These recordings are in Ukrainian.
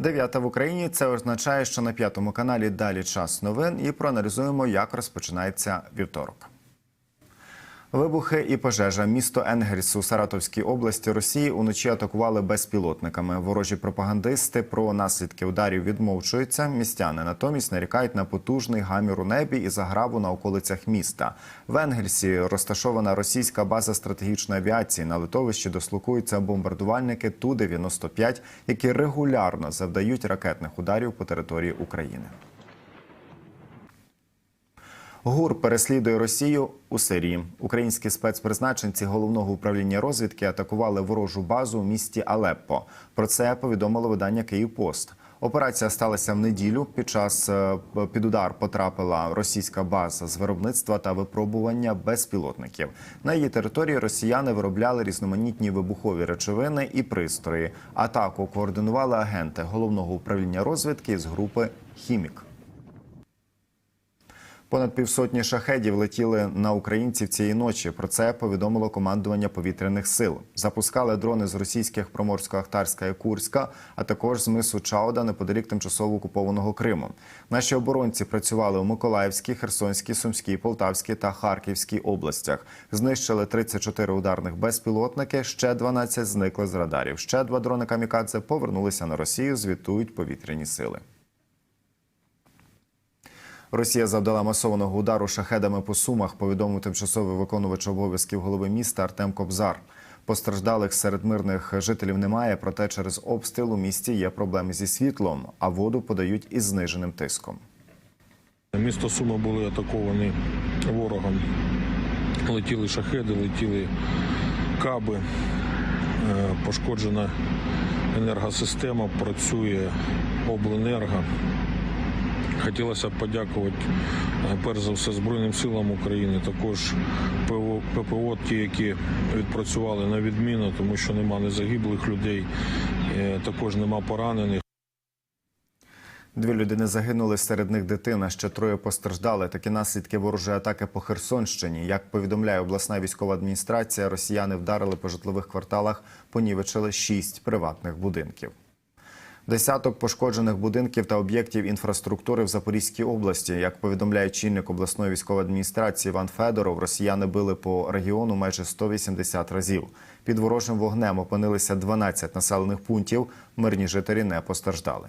Дев'ята в Україні це означає, що на п'ятому каналі далі час новин і проаналізуємо, як розпочинається вівторок. Вибухи і пожежа. Місто Енгельс у Саратовській області Росії уночі атакували безпілотниками. Ворожі пропагандисти про наслідки ударів відмовчуються. Містяни натомість нарікають на потужний гамір у небі і заграву на околицях міста. В Енгельсі розташована російська база стратегічної авіації. На литовищі дослухуються бомбардувальники Ту-95, які регулярно завдають ракетних ударів по території України. ГУР переслідує Росію у Сирії. Українські спецпризначенці головного управління розвідки атакували ворожу базу у місті Алеппо. Про це повідомило видання «Київпост». Операція сталася в неділю. Під час е, під удар потрапила російська база з виробництва та випробування безпілотників. На її території росіяни виробляли різноманітні вибухові речовини і пристрої. Атаку координували агенти головного управління розвідки з групи Хімік. Понад півсотні шахедів летіли на українців цієї ночі. Про це повідомило командування повітряних сил. Запускали дрони з російських Проморсько-Ахтарська і Курська, а також з мису Чауда неподалік тимчасово окупованого Криму. Наші оборонці працювали у Миколаївській, Херсонській, Сумській, Полтавській та Харківській областях. Знищили 34 ударних безпілотники. Ще 12 зникли з радарів. Ще два дрони камікадзе повернулися на Росію. Звітують повітряні сили. Росія завдала масованого удару шахедами по сумах. Повідомив тимчасовий виконувач обов'язків голови міста Артем Кобзар. Постраждалих серед мирних жителів немає, проте через обстріл у місті є проблеми зі світлом, а воду подають із зниженим тиском. Місто Суми були атаковані ворогом. Летіли шахеди, летіли каби, Е, пошкоджена енергосистема, працює обленерго. Хотілося б подякувати е, перш за все Збройним силам України, також ППО, ті, які відпрацювали на відміну, тому що нема не загиблих людей, е, також нема поранених. Дві людини загинули, серед них дитина. Ще троє постраждали. Такі наслідки ворожої атаки по Херсонщині. Як повідомляє обласна військова адміністрація, росіяни вдарили по житлових кварталах, понівечили шість приватних будинків. Десяток пошкоджених будинків та об'єктів інфраструктури в Запорізькій області. Як повідомляє чинник обласної військової адміністрації Іван Федоров, росіяни били по регіону майже 180 разів. Під ворожим вогнем опинилися 12 населених пунктів. Мирні жителі не постраждали.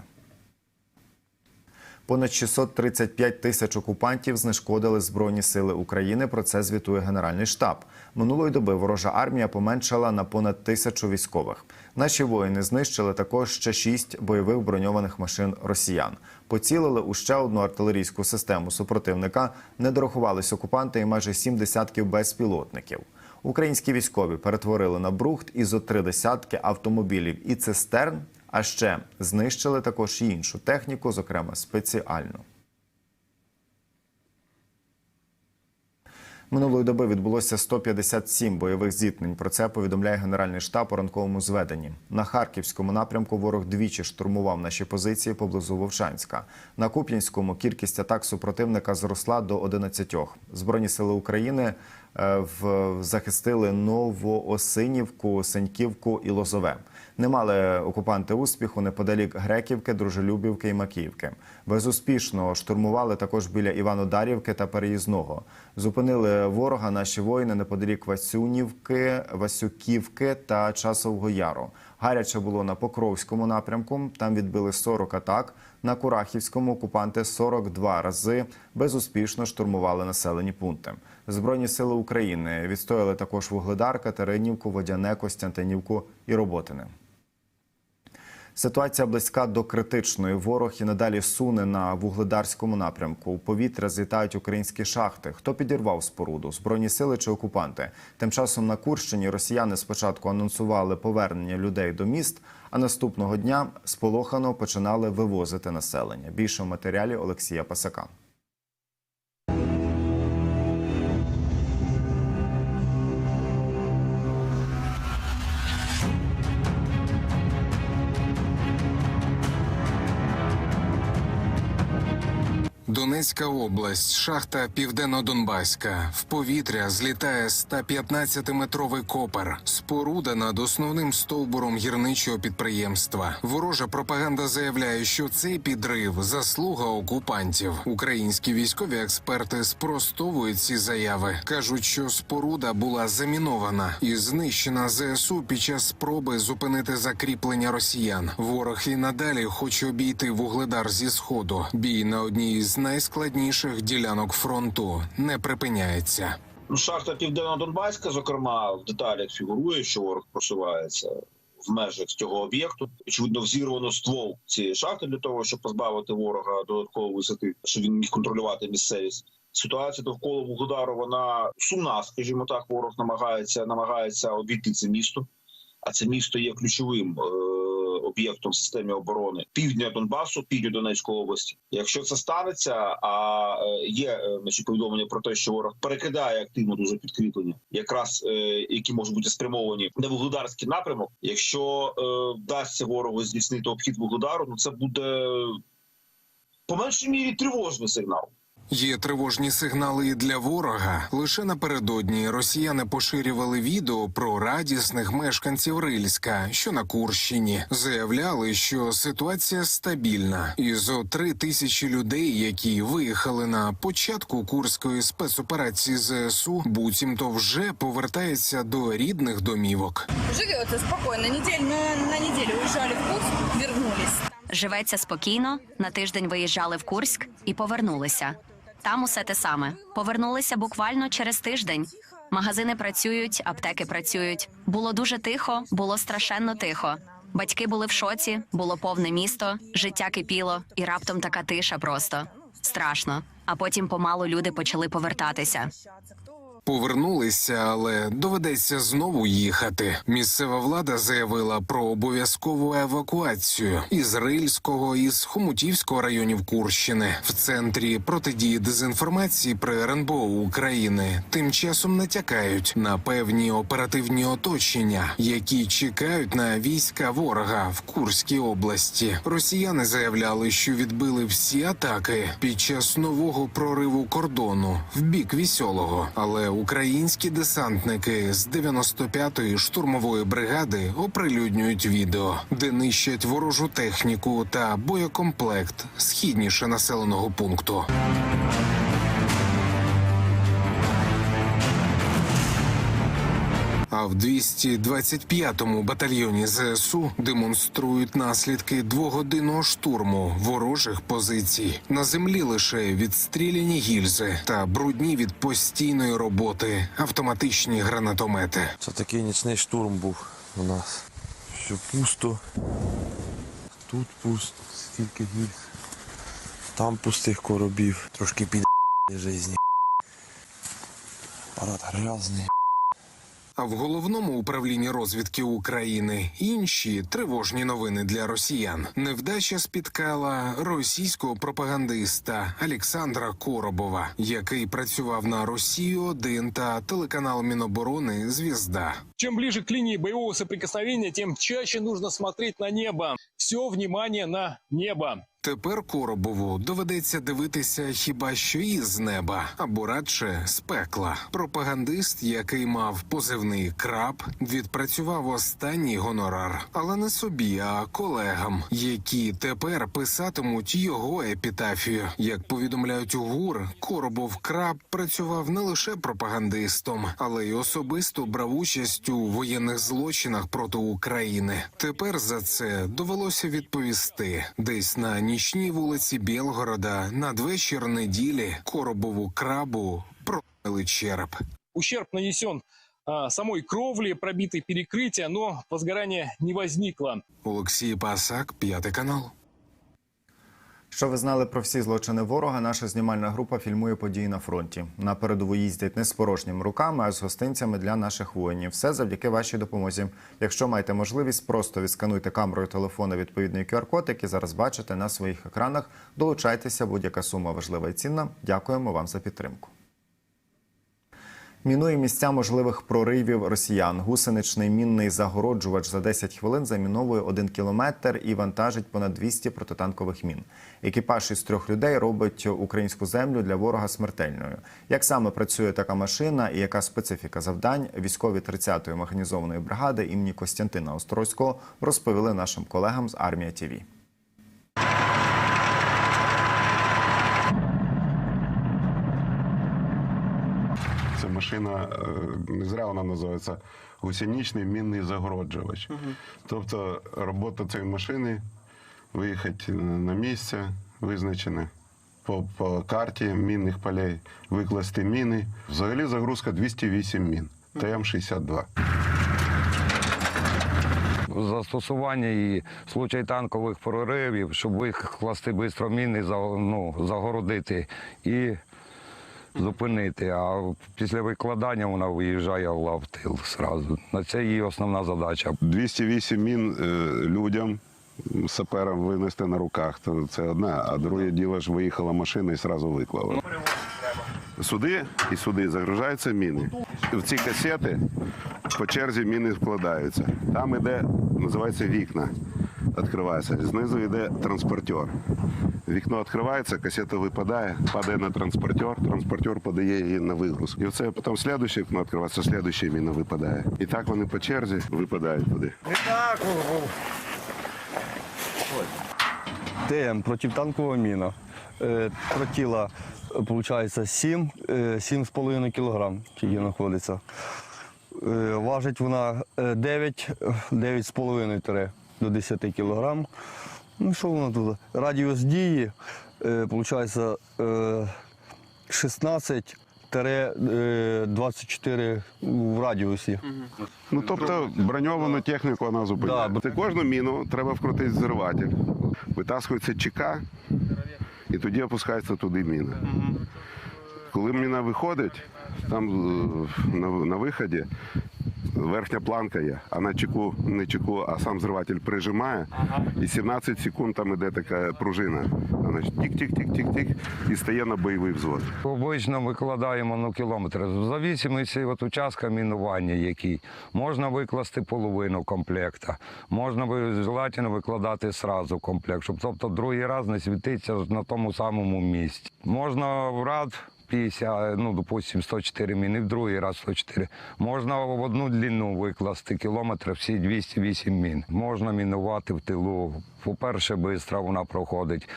Понад 635 тисяч окупантів знешкодили Збройні сили України. Про це звітує Генеральний штаб. Минулої доби ворожа армія поменшала на понад тисячу військових. Наші воїни знищили також ще шість бойових броньованих машин росіян. Поцілили у ще одну артилерійську систему супротивника. Не дорахувались окупанти і майже сім десятків безпілотників. Українські військові перетворили на брухт і зо три десятки автомобілів і цистерн. А ще знищили також іншу техніку, зокрема спеціальну. Минулої доби відбулося 157 бойових зіткнень. Про це повідомляє Генеральний штаб у ранковому зведенні. На харківському напрямку ворог двічі штурмував наші позиції поблизу Вовчанська. На Куп'янському кількість атак супротивника зросла до 11. Збройні сили України захистили Новоосинівку, Сеньківку і Лозове. Не мали окупанти успіху неподалік Греківки, Дружелюбівки і Макіївки. Безуспішно штурмували також біля Іванодарівки та Переїзного. Зупинили ворога наші воїни неподалік Васюнівки, Васюківки та Часового Яру. Гаряче було на Покровському напрямку. Там відбили 40 атак. На Курахівському окупанти 42 рази безуспішно штурмували населені пункти. Збройні сили України відстояли також Вугледар, Катеринівку, Водяне, Костянтинівку і Роботине. Ситуація близька до критичної. Ворог і надалі суне на вугледарському напрямку. У повітря злітають українські шахти. Хто підірвав споруду? Збройні сили чи окупанти? Тим часом на Курщині росіяни спочатку анонсували повернення людей до міст, а наступного дня сполохано починали вивозити населення. Більше в матеріалі Олексія Пасака. Донецька область, шахта Південно-Донбаська. В повітря злітає 115-метровий копер. Споруда над основним стовбуром гірничого підприємства. Ворожа пропаганда заявляє, що цей підрив заслуга окупантів. Українські військові експерти спростовують ці заяви. кажуть, що споруда була замінована і знищена ЗСУ під час спроби зупинити закріплення росіян. Ворог і надалі хоче обійти вугледар зі сходу. Бій на одній з найскладніших ділянок фронту не припиняється. Ну, шахта Південно-Донбаська, зокрема, в деталях фігурує, що ворог просувається в межах цього об'єкту. Очевидно, взірвано ствол цієї шахти для того, щоб позбавити ворога додаткової висоти, щоб він міг контролювати місцевість. Ситуація довкола Вугледару, вона сумна, скажімо так. Ворог намагається намагається обійти це місто. А це місто є ключовим об'єктом в системі оборони півдня Донбасу, півдня Донецької області. Якщо це станеться, а е, є е, значить, повідомлення про те, що ворог перекидає активно дуже підкріплення, якраз е, які можуть бути спрямовані на вугледарський напрямок. Якщо вдасться ворогу здійснити обхід вугледару, ну це буде по меншій мірі тривожний сигнал. Є тривожні сигнали і для ворога. Лише напередодні росіяни поширювали відео про радісних мешканців Рильська, що на Курщині, заявляли, що ситуація стабільна. І зо три тисячі людей, які виїхали на початку курської спецоперації ЗСУ, буцімто вже повертаються до рідних домівок. Живете спокойно. Неделю, на, на неделю уезжали в Курск, вернулись. Живеться спокійно, на тиждень виїжджали в Курськ і повернулися. Там усе те саме. Повернулися буквально через тиждень. Магазини працюють, аптеки працюють. Було дуже тихо, було страшенно тихо. Батьки були в шоці, було повне місто, життя кипіло, і раптом така тиша просто страшно. А потім помалу люди почали повертатися. Повернулися, але доведеться знову їхати. Місцева влада заявила про обов'язкову евакуацію із Рильського і з Хомутівського районів Курщини в центрі протидії дезінформації при РНБО України. Тим часом натякають на певні оперативні оточення, які чекають на війська ворога в Курській області. Росіяни заявляли, що відбили всі атаки під час нового прориву кордону в бік вісьолого. Але українські десантники з 95-ї штурмової бригади оприлюднюють відео, де нищать ворожу техніку та боєкомплект східніше населеного пункту. В 225-му батальйоні ЗСУ демонструють наслідки двогодинного штурму ворожих позицій. На землі лише відстріляні гільзи та брудні від постійної роботи автоматичні гранатомети. Це такий нічний штурм був у нас. Що пусто. Тут пусто, скільки гільз. Там пустих коробів. Трошки під житті. Апарат грязний. А в головному управлінні розвідки України інші тривожні новини для росіян. Невдача спіткала російського пропагандиста Олександра Коробова, який працював на Росію 1 та телеканал Міноборони Звізда. Чем ближе к линии боевого соприкосновения, тем чаще нужно смотреть на небо. Все внимание на небо. Тепер Коробову доведеться дивитися хіба що із неба, або радше з пекла. Пропагандист, який мав позивний краб, відпрацював останній гонорар, але не собі, а колегам, які тепер писатимуть його епітафію. Як повідомляють у ГУР, Коробов краб працював не лише пропагандистом, але й особисто брав участь у воєнних злочинах проти України. Тепер за це довелося відповісти десь на нічній вулиці Білгорода надвечір неділі Коробову крабу промили череп. Ущерб нанесен самой кровле, пробиты перекрытия, но возгорания не возникло. Олексій Пасак, п'ятий канал. Що ви знали про всі злочини ворога? Наша знімальна група фільмує події на фронті. На передову їздять не з порожніми руками, а з гостинцями для наших воїнів. Все завдяки вашій допомозі. Якщо маєте можливість, просто відскануйте камерою телефона відповідний QR-код, який зараз бачите на своїх екранах. Долучайтеся, будь-яка сума важлива і цінна. Дякуємо вам за підтримку. Мінує місця можливих проривів росіян. Гусеничний мінний загороджувач за 10 хвилин заміновує 1 кілометр і вантажить понад 200 протитанкових мін. Екіпаж із трьох людей робить українську землю для ворога смертельною. Як саме працює така машина і яка специфіка завдань, військові 30-ї механізованої бригади імені Костянтина Острозького розповіли нашим колегам з армія ТІВІ. Ця машина е, не зря вона називається гусеничний мінний загороджувач. Тобто робота цієї машини виїхати на місце, визначене по, по карті мінних полей, викласти міни. Взагалі загрузка 208 мін. ТМ-62. застосування і в случаї танкових проривів, щоб викласти швидко міни, ну, загородити і зупинити. А після викладання вона виїжджає в лав тил зразу. На це її основна задача. 208 мін е, людям, саперам винести на руках. То це одне, а друге діло ж виїхала машина і одразу виклала. Сюди і сюди загружаються міни. В ці касети по черзі міни вкладаються. Там іде, називається вікна. Відкривається. Знизу йде транспортер. Вікно відкривається, касета випадає, падає на транспортер, транспортер подає її на вигрузку. І оце потім слідуще вікно відкривається, слідуще міна випадає. І так вони по черзі випадають туди. ТМ протитанкова міна. Е, Тротіла, виходить, 7, е, 7,5 кг тільки знаходиться. Е, Важить вона е, 9, 9,5 тире до 10 кг. Ну, що воно тут? Радіус дії, виходить, 16 е, 24 в радіусі. Ну тобто броньовану техніку вона зупиняє. Да. Це кожну міну треба вкрутити зриватель. Витаскується ЧК, і тоді опускається туди міна. Коли міна виходить, там е, на, на виході верхня планка є, а на чеку не чеку, а сам зриватель прижимає, і 17 секунд там іде така пружина. Вона тік-тік-тік-тік-тік і стає на бойовий взвод. Обично викладаємо ну, кілометри. В зависимості від участка мінування, який. Можна викласти половину комплекта, можна желательно викладати сразу комплект, щоб тобто другий раз не світиться на тому самому місці. Можна в рад 50, ну, допустим, 104 міни, в другий раз 104. Можна в одну длину викласти кілометр всі 208 мін. Можна мінувати в тилу. По-перше, швидко вона проходить.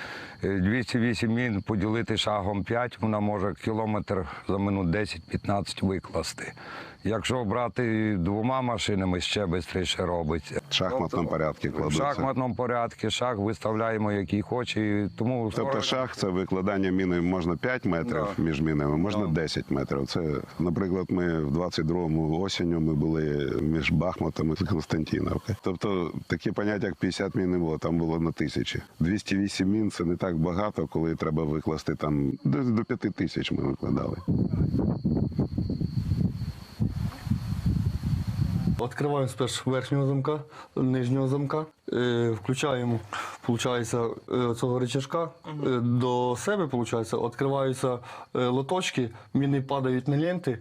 Е, 208 мін поділити шагом 5, вона може кілометр за минут 10-15 викласти. Якщо брати двома машинами, ще швидше робиться. В шахматному порядку В шахматному порядку шаг виставляємо, який хоче. Тому Тобто шах це викладання міни можна 5 метрів Да. між мінами, можна Да. 10 метрів. Це, наприклад, ми в 22-му осінню ми були між Бахмутом і Константиновкою. Тобто таке поняття, як 50 мін не було, там було на тисячі. 208 мін це не так багато, коли треба викласти там десь до 5 тисяч ми викладали. Відкриваємо спершу верхнього замка, нижнього замка, е, включаємо, виходить, цього рычажка. Е, До себе, виходить, відкриваються е, лоточки, міни падають на ленти.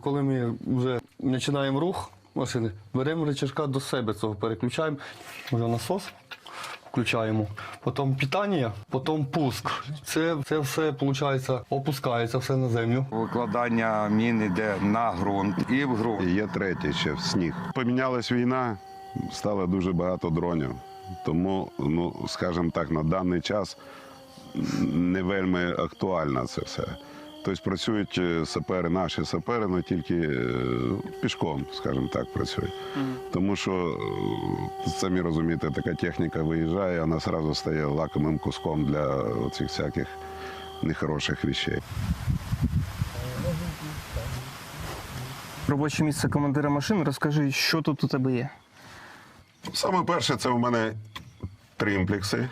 Коли ми вже починаємо рух машини, беремо рычажка до себе, цього переключаємо. Вже насос. Включаємо. Потім питання, потім пуск. Це, це все виходить, опускається все на землю. викладання мін йде на ґрунт і в ґрунт. Є третє ще в сніг. Помінялась війна, стало дуже багато дронів. Тому, ну скажімо так, на даний час не вельми актуально це все. Тобто працюють е, сапери, наші сапери, але тільки е, пішком, скажімо так, працюють. Тому що, е, самі розумієте, така техніка виїжджає, вона одразу стає лакомим куском для цих всяких нехороших речей. Робоче місце командира машини. Розкажи, що тут у тебе є. Саме перше, це у мене тримплекси,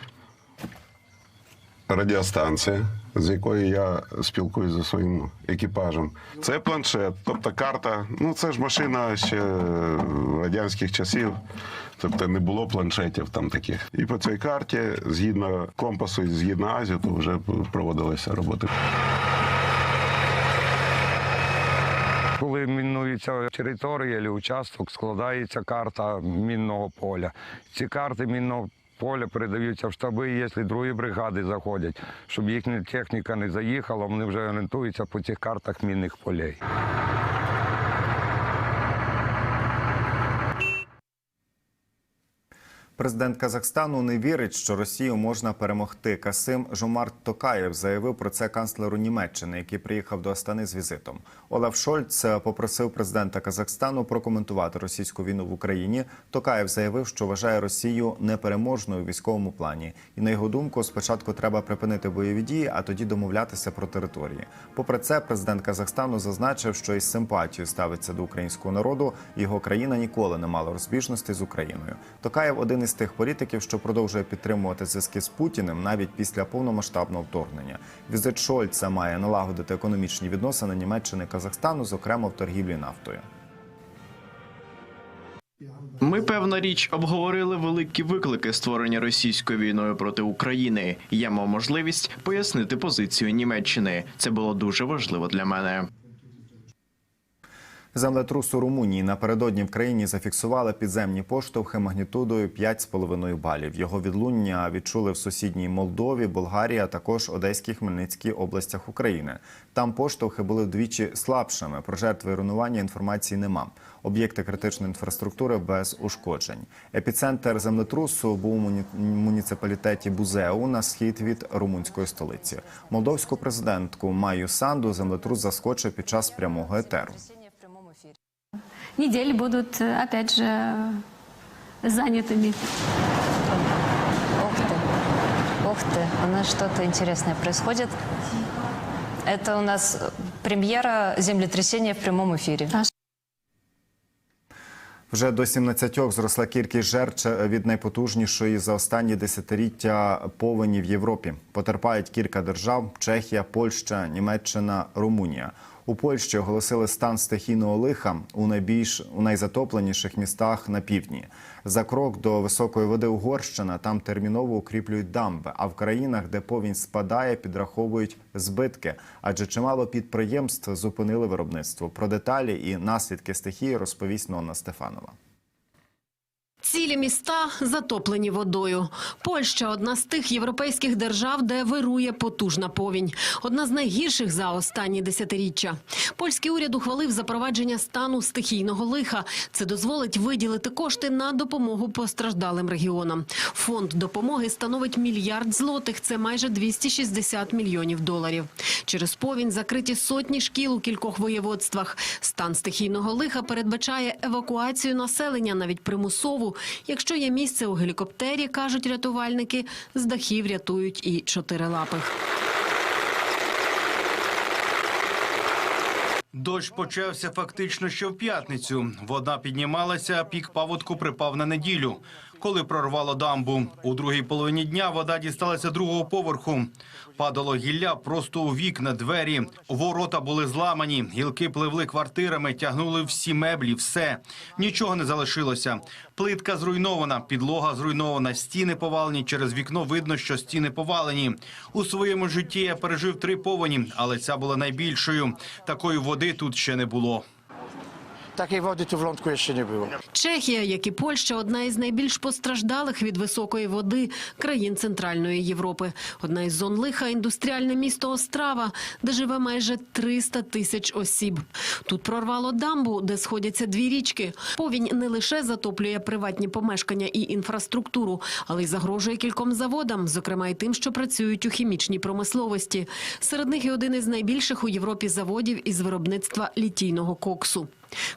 радіостанція, з якою я спілкуюся зі своїм екіпажем. Це планшет, тобто карта. Ну, це ж машина ще радянських часів. Тобто не було планшетів там таких. І по цій карті, згідно компасу і згідно азіту, вже проводилися роботи. коли мінується територія чи участок, складається карта мінного поля. Ці карти мінного поля передаються в штаби, якщо другі бригади заходять, щоб їхня техніка не заїхала, вони вже орієнтуються по цих картах мінних полей. Президент Казахстану не вірить, що Росію можна перемогти. Касим Жомарт Токаєв заявив про це канцлеру Німеччини, який приїхав до Астани з візитом. Олаф Шольц попросив президента Казахстану прокоментувати російську війну в Україні. Токаєв заявив, що вважає Росію непереможною у військовому плані, і на його думку, спочатку треба припинити бойові дії, а тоді домовлятися про території. Попри це, президент Казахстану зазначив, що із симпатією ставиться до українського народу. Його країна ніколи не мала розбіжностей з Україною. Токаєв один із тих політиків, що продовжує підтримувати зв'язки з Путіним навіть після повномасштабного вторгнення. Візит Шольца має налагодити економічні відносини Німеччини і Казахстану, зокрема в торгівлі нафтою. Ми, певна річ, обговорили великі виклики, створені російською війною проти України. Я мав можливість пояснити позицію Німеччини. Це було дуже важливо для мене. Землетрус у Румунії напередодні в країні зафіксували підземні поштовхи магнітудою 5,5 балів. Його відлуння відчули в сусідній Молдові, Болгарії, а також Одеській Хмельницькій областях України. Там поштовхи були вдвічі слабшими. Про жертви руйнування інформації нема. Об'єкти критичної інфраструктури без ушкоджень. Епіцентр землетрусу був у муніципалітеті Бузеу на схід від румунської столиці. Молдовську президентку Маю Санду землетрус заскочив під час прямого етеру недели будут, э, опять же, занятыми. Ух ты, ух ты, у нас что-то интересное происходит. Это у нас э, премьера землетрясения в прямом эфире. Вже до 17 зросла кількість жертв від найпотужнішої за останні десятиліття повені в Європі. Потерпають кілька держав: Чехія, Польща, Німеччина, Румунія. У Польщі оголосили стан стихійного лиха у найбільш у найзатопленіших містах на півдні. За крок до високої води Угорщина там терміново укріплюють дамби. А в країнах, де повінь спадає, підраховують збитки, адже чимало підприємств зупинили виробництво. Про деталі і наслідки стихії розповість Нонна Стефанова. Цілі міста затоплені водою. Польща одна з тих європейських держав, де вирує потужна повінь. Одна з найгірших за останні десятиріччя. Польський уряд ухвалив запровадження стану стихійного лиха. Це дозволить виділити кошти на допомогу постраждалим регіонам. Фонд допомоги становить мільярд злотих. Це майже 260 мільйонів доларів. Через повінь закриті сотні шкіл у кількох воєводствах. Стан стихійного лиха передбачає евакуацію населення, навіть примусову. Якщо є місце у гелікоптері, кажуть рятувальники, з дахів рятують і чотирилапих. Дощ почався фактично ще в п'ятницю. Вода піднімалася, пік паводку припав на неділю. Коли прорвало дамбу, у другій половині дня вода дісталася другого поверху. Падало гілля просто у вікна, двері. Ворота були зламані, гілки пливли квартирами, тягнули всі меблі, все. Нічого не залишилося. Плитка зруйнована, підлога зруйнована, стіни повалені. Через вікно видно, що стіни повалені. У своєму житті я пережив три повені, але ця була найбільшою. Такої води тут ще не було. Wody tu w Lądku jeszcze nie było. Чехія, як і Польща, одна із найбільш постраждалих від високої води країн Центральної Європи. Одна із зон лиха – індустріальне місто Острава, де живе майже 300 тисяч осіб. Тут прорвало дамбу, де сходяться дві річки. Повінь не лише затоплює приватні помешкання і інфраструктуру, але й загрожує кільком заводам, зокрема й тим, що працюють у хімічній промисловості. Серед них і один із найбільших у Європі заводів із виробництва літійного коксу.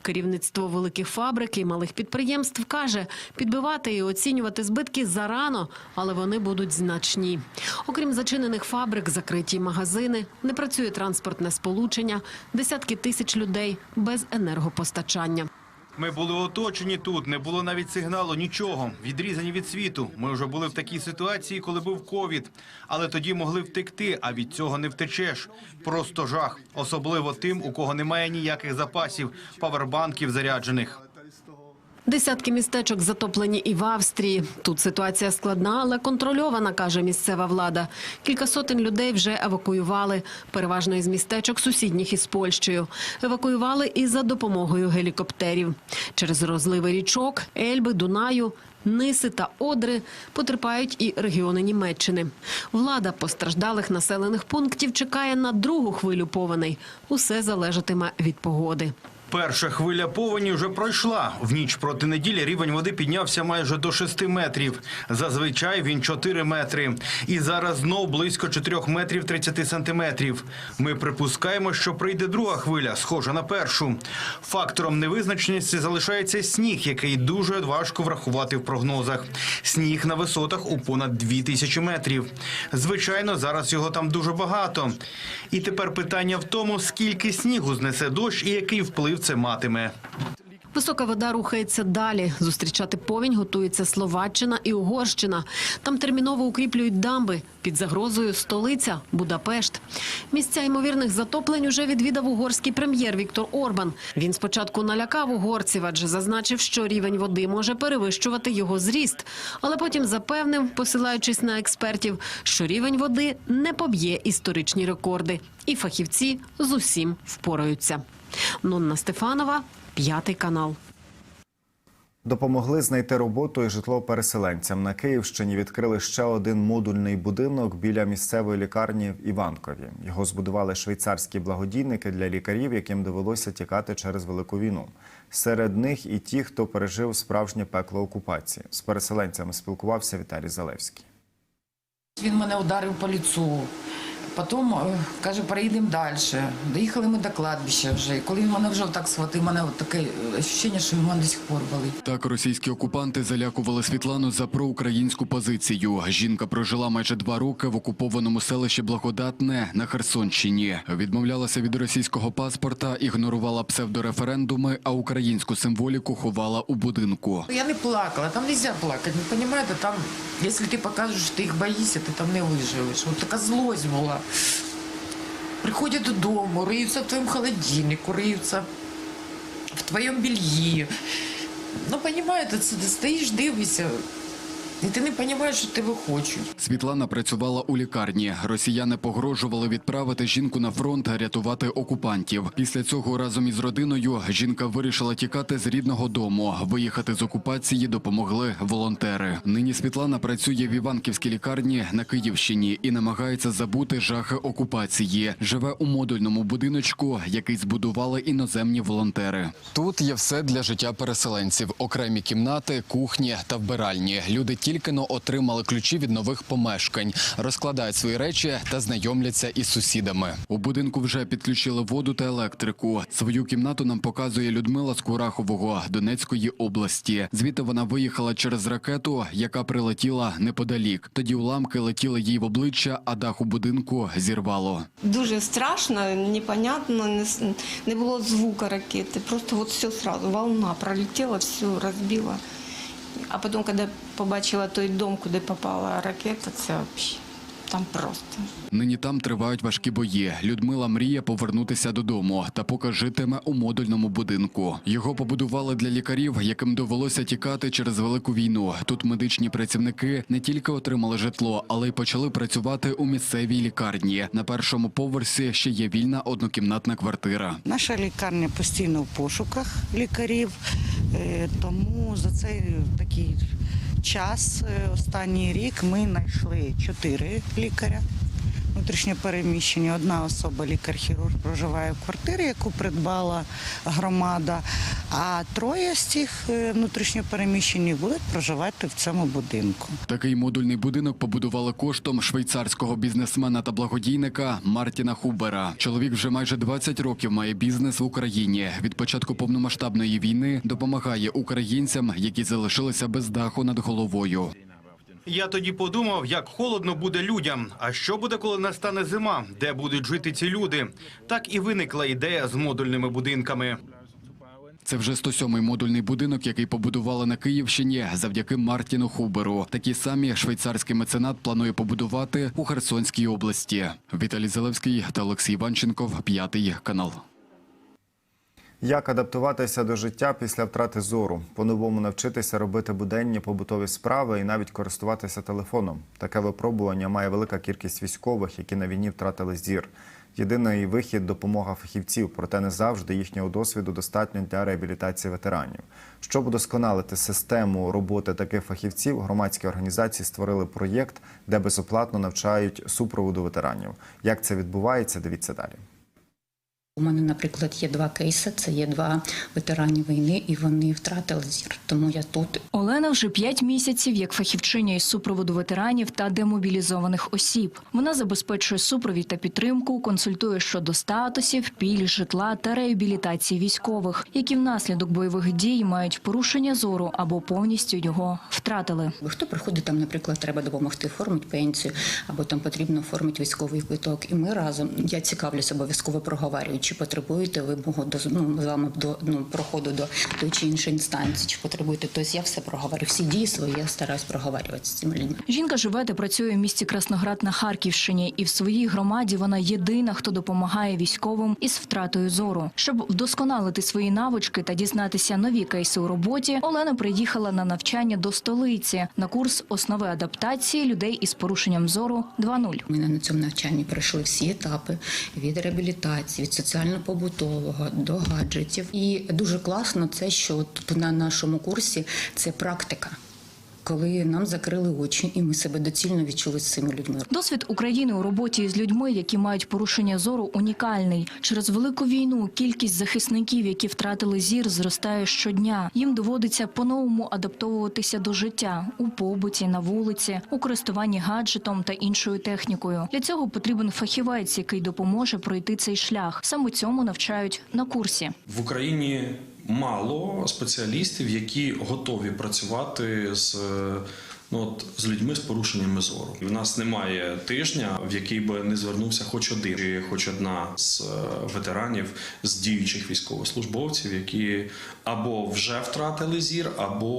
Керівництво великих фабрик і малих підприємств каже, підбивати і оцінювати збитки зарано, але вони будуть значні. Окрім зачинених фабрик, закриті магазини, не працює транспортне сполучення, десятки тисяч людей без енергопостачання. Ми були оточені тут, не було навіть сигналу, нічого. Відрізані від світу. Ми вже були в такій ситуації, коли був ковід. Але тоді могли втекти, а від цього не втечеш. Просто жах. Особливо тим, у кого немає ніяких запасів, павербанків заряджених. Десятки містечок затоплені і в Австрії. Тут ситуація складна, але контрольована, каже місцева влада. Кілька сотень людей вже евакуювали, переважно із містечок сусідніх із Польщею. Евакуювали і за допомогою гелікоптерів. Через розливи річок, Ельби, Дунаю. Ниси та Одри потерпають і регіони Німеччини. Влада постраждалих населених пунктів чекає на другу хвилю повеней. Усе залежатиме від погоди. Перша хвиля повені вже пройшла. В ніч проти неділі рівень води піднявся майже до 6 метрів. Зазвичай він 4 метри. І зараз знов близько 4 метрів 30 сантиметрів. Ми припускаємо, що прийде друга хвиля, схожа на першу. Фактором невизначеності залишається сніг, який дуже важко врахувати в прогнозах. Сніг на висотах у понад 2000 метрів. Звичайно, зараз його там дуже багато. І тепер питання в тому, скільки снігу знесе дощ і який вплив це матиме. Висока вода рухається далі. Зустрічати повінь готується Словаччина і Угорщина. Там терміново укріплюють дамби. Під загрозою столиця Будапешт. Місця ймовірних затоплень уже відвідав угорський прем'єр Віктор Орбан. Він спочатку налякав угорців, адже зазначив, що рівень води може перевищувати його зріст. Але потім запевнив, посилаючись на експертів, що рівень води не поб'є історичні рекорди. І фахівці з усім впораються. Нонна Стефанова, п'ятий канал. Допомогли знайти роботу і житло переселенцям. На Київщині відкрили ще один модульний будинок біля місцевої лікарні в Іванкові. Його збудували швейцарські благодійники для лікарів, яким довелося тікати через велику війну. Серед них і ті, хто пережив справжнє пекло окупації. З переселенцями спілкувався Віталій Залевський. Він мене ударив по лицу. Потім е, каже, переїдемо далі. Доїхали ми до кладбища вже. Коли він мене вже так схватив, мене от таке відчуття, що він мене до сих пор болить. Так російські окупанти залякували Світлану за проукраїнську позицію. Жінка прожила майже два роки в окупованому селищі Благодатне на Херсонщині. Відмовлялася від російського паспорта, ігнорувала псевдореферендуми, а українську символіку ховала у будинку. Я не плакала, там не можна плакати. Ви розумієте, там, якщо ти покажеш, що ти їх боїшся, ти там не виживеш. От така злость була. Приходять додому, риються в твоєму холодильнику, риються в твоєму белье. Ну, це ти стоїш, дивишся, і ти не розумієш, що тебе хочуть. Світлана працювала у лікарні. Росіяни погрожували відправити жінку на фронт рятувати окупантів. Після цього разом із родиною жінка вирішила тікати з рідного дому. Виїхати з окупації допомогли волонтери. Нині Світлана працює в Іванківській лікарні на Київщині і намагається забути жахи окупації. Живе у модульному будиночку, який збудували іноземні волонтери. Тут є все для життя переселенців: окремі кімнати, кухні та вбиральні. Люди тільки но отримали ключі від нових помешкань, розкладають свої речі та знайомляться із сусідами. У будинку вже підключили воду та електрику. Свою кімнату нам показує Людмила з Курахового Донецької області. Звідти вона виїхала через ракету, яка прилетіла неподалік. Тоді уламки летіли їй в обличчя, а дах у будинку зірвало. Дуже страшно, непонятно, не, було звука ракети. Просто от все сразу, волна пролетіла, все розбила. А потім, коли побачила той дом, куди попала ракета, це взагалі там просто. Нині там тривають важкі бої. Людмила мріє повернутися додому та поки житиме у модульному будинку. Його побудували для лікарів, яким довелося тікати через велику війну. Тут медичні працівники не тільки отримали житло, але й почали працювати у місцевій лікарні. На першому поверсі ще є вільна однокімнатна квартира. Наша лікарня постійно в пошуках лікарів, е, тому за цей такий час, е, останній рік, ми знайшли чотири лікаря. Внутрішньопереміщені. Одна особа, лікар-хірург, проживає в квартирі, яку придбала громада, а троє з цих е, внутрішньопереміщені будуть проживати в цьому будинку. Такий модульний будинок побудували коштом швейцарського бізнесмена та благодійника Мартіна Хубера. Чоловік вже майже 20 років має бізнес в Україні. Від початку повномасштабної війни допомагає українцям, які залишилися без даху над головою. Я тоді подумав, як холодно буде людям. А що буде, коли настане зима? Де будуть жити ці люди? Так і виникла ідея з модульними будинками. Це вже 107-й модульний будинок, який побудували на Київщині завдяки Мартіну Хуберу. Такі самі швейцарський меценат планує побудувати у Херсонській області. Віталій Зелевський та Олексій Іванченков, п'ятий канал. Як адаптуватися до життя після втрати зору, по-новому навчитися робити буденні побутові справи і навіть користуватися телефоном. Таке випробування має велика кількість військових, які на війні втратили зір. Єдиний вихід допомога фахівців, проте не завжди їхнього досвіду достатньо для реабілітації ветеранів. Щоб удосконалити систему роботи таких фахівців, громадські організації створили проєкт, де безоплатно навчають супроводу ветеранів. Як це відбувається? Дивіться далі. У мене, наприклад, є два кейси. Це є два ветерані війни, і вони втратили зір. Тому я тут. Олена вже п'ять місяців як фахівчиня із супроводу ветеранів та демобілізованих осіб. Вона забезпечує супровід та підтримку, консультує щодо статусів, пільг, житла та реабілітації військових, які внаслідок бойових дій мають порушення зору або повністю його втратили. Хто приходить там, наприклад, треба допомогти оформити пенсію, або там потрібно оформити військовий квиток. І ми разом я цікавлюся, обов'язково проговорюю, чи потребуєте ви мого до ну, з вами до ну проходу до тої чи іншої інстанції, чи потребуєте. Тобто я все проговорю. Всі дії свої я стараюсь проговорювати з цими людьми. Жінка живе та працює в місті Красноград на Харківщині, і в своїй громаді вона єдина, хто допомагає військовим із втратою зору. Щоб вдосконалити свої навички та дізнатися нові кейси у роботі, Олена приїхала на навчання до столиці на курс основи адаптації людей із порушенням зору 2.0. Ми на цьому навчанні пройшли всі етапи від реабілітації, від соціально-побутового до гаджетів. І дуже класно це, що от на нашому курсі це практика. Коли нам закрили очі, і ми себе доцільно відчули з цими людьми. Досвід України у роботі з людьми, які мають порушення зору, унікальний. Через велику війну кількість захисників, які втратили зір, зростає щодня. Їм доводиться по-новому адаптовуватися до життя у побуті, на вулиці, у користуванні гаджетом та іншою технікою. Для цього потрібен фахівець, який допоможе пройти цей шлях. Саме цьому навчають на курсі. В Україні мало спеціалістів, які готові працювати з, е, ну, от, з людьми з порушеннями зору. У нас немає тижня, в який би не звернувся хоч один, чи хоч одна з е, ветеранів, з діючих військовослужбовців, які або вже втратили зір, або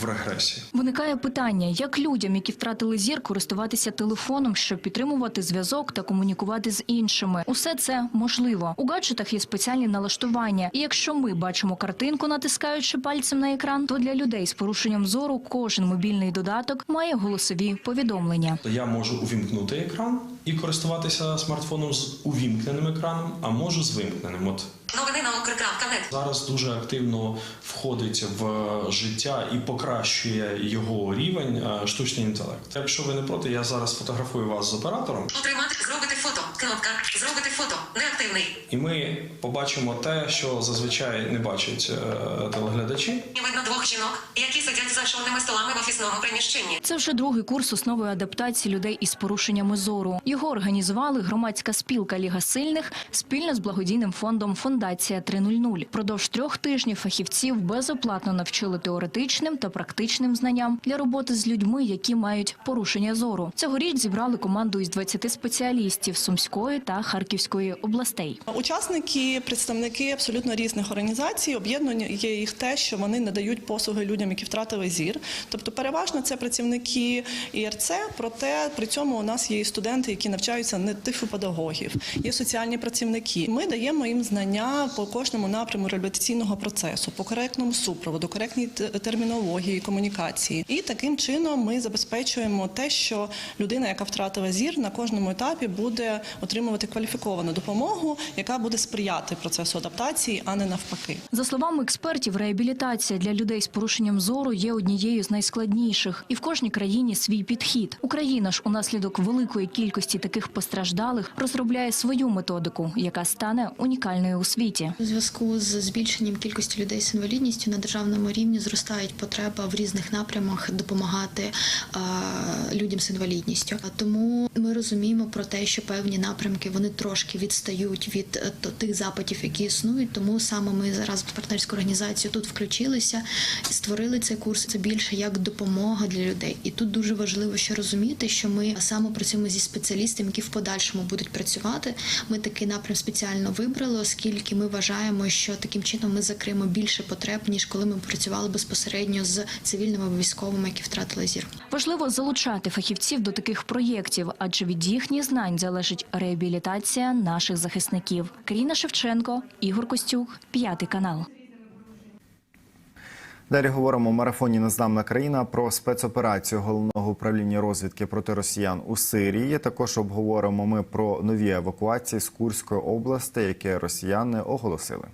в регресії. Виникає питання, як людям, які втратили зір, користуватися телефоном, щоб підтримувати зв'язок та комунікувати з іншими. Усе це можливо. У гаджетах є спеціальні налаштування. І якщо ми бачимо картинку, натискаючи пальцем на екран, то для людей з порушенням зору кожен мобільний додаток має голосові повідомлення. Я можу увімкнути екран і користуватися смартфоном з увімкненим екраном, а можу з вимкненим. От Новини на Укркрав.нет. Зараз дуже активно входить в життя і покращує його рівень е, штучний інтелект. Якщо ви не проти, я зараз фотографую вас з оператором, Утримати, зробити фото. Кнопка. Зробити фото. Неактивний. і ми побачимо те, що зазвичай не бачать е, телеглядачі. Видно двох жінок, які сидять за шовними столами в офісному приміщенні. Це вже другий курс основи адаптації людей із порушеннями зору. Його організували громадська спілка Ліга сильних спільно з благодійним фондом Фондація 3.0». Продовж трьох тижнів фахівців безоплатно навчили теоретичним та практичним знанням для роботи з людьми, які мають порушення зору. Цьогоріч зібрали команду із 20 спеціалістів Сумської та Харківської областей. Учасники, представники абсолютно різних організацій, об'єднання є їх те, що вони надають послуги людям, які втратили зір. Тобто, переважно це працівники ІРЦ, проте при цьому у нас є і студенти, які навчаються не тифлопедагогів, є соціальні працівники. Ми даємо їм знання по кожному напряму реабілітаційного процесу, по коректному супроводу, коректній термінології, комунікації. І таким чином ми забезпечуємо те, що людина, яка втратила зір, на кожному етапі буде отримувати кваліфіковану допомогу, яка буде сприяти процесу адаптації, а не навпаки. За словами експертів, реабілітація для людей з порушенням зору є однією з найскладніших, і в кожній країні свій підхід. Україна ж унаслідок великої кількості таких постраждалих розробляє свою методику, яка стане унікальною у світі. У зв'язку з збільшенням кількості людей з інвалідністю на державному рівні зростають потреба в різних напрямах допомагати людям з інвалідністю. А Тому ми розуміємо про те, що певні напрямки вони трошки відстають від е, тих запитів, які існують. Тому саме ми зараз партнерську організацію тут включилися і створили цей курс. Це більше як допомога для людей. І тут дуже важливо ще розуміти, що ми саме працюємо зі спеціалістами, які в подальшому будуть працювати. Ми такий напрям спеціально вибрали, оскільки ми вважаємо, що таким чином ми закриємо більше потреб, ніж коли ми працювали безпосередньо з цивільними або військовими, які втратили зір. Важливо залучати фахівців до таких проєктів, адже від їхніх знань залежить реабілітація наших захисників. Каріна Шевченко, Ігор Костюк, п'ятий канал. Далі говоримо у марафоні Незламна країна про спецоперацію головного управління розвідки проти росіян у Сирії. Також обговоримо ми про нові евакуації з Курської області, які росіяни оголосили.